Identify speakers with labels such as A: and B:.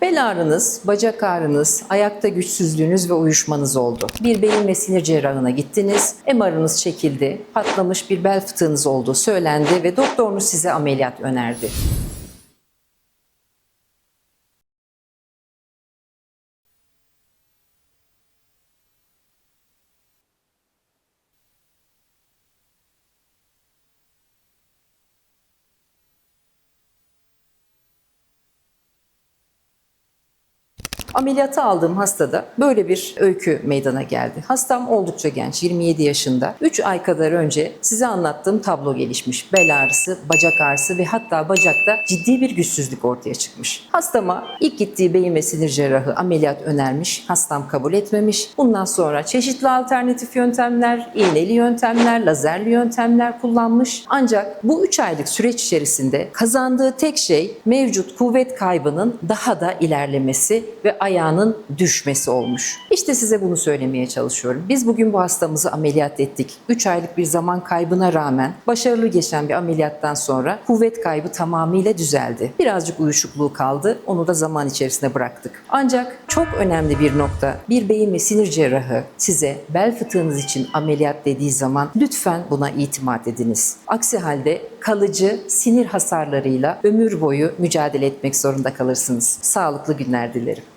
A: Bel ağrınız, bacak ağrınız, ayakta güçsüzlüğünüz ve uyuşmanız oldu. Bir beyin ve sinir cerrahına gittiniz, MR'ınız çekildi, patlamış bir bel fıtığınız olduğu söylendi ve doktorunuz size ameliyat önerdi. Ameliyata aldığım hastada böyle bir öykü meydana geldi. Hastam oldukça genç, 27 yaşında. 3 ay kadar önce size anlattığım tablo gelişmiş. Bel ağrısı, bacak ağrısı ve hatta bacakta ciddi bir güçsüzlük ortaya çıkmış. Hastama ilk gittiği beyin ve sinir cerrahı ameliyat önermiş. Hastam kabul etmemiş. Bundan sonra çeşitli alternatif yöntemler, iğneli yöntemler, lazerli yöntemler kullanmış. Ancak bu 3 aylık süreç içerisinde kazandığı tek şey mevcut kuvvet kaybının daha da ilerlemesi ve ayağının düşmesi olmuş. İşte size bunu söylemeye çalışıyorum. Biz bugün bu hastamızı ameliyat ettik. 3 aylık bir zaman kaybına rağmen başarılı geçen bir ameliyattan sonra kuvvet kaybı tamamıyla düzeldi. Birazcık uyuşukluğu kaldı. Onu da zaman içerisinde bıraktık. Ancak çok önemli bir nokta bir beyin ve sinir cerrahı size bel fıtığınız için ameliyat dediği zaman lütfen buna itimat ediniz. Aksi halde kalıcı sinir hasarlarıyla ömür boyu mücadele etmek zorunda kalırsınız. Sağlıklı günler dilerim.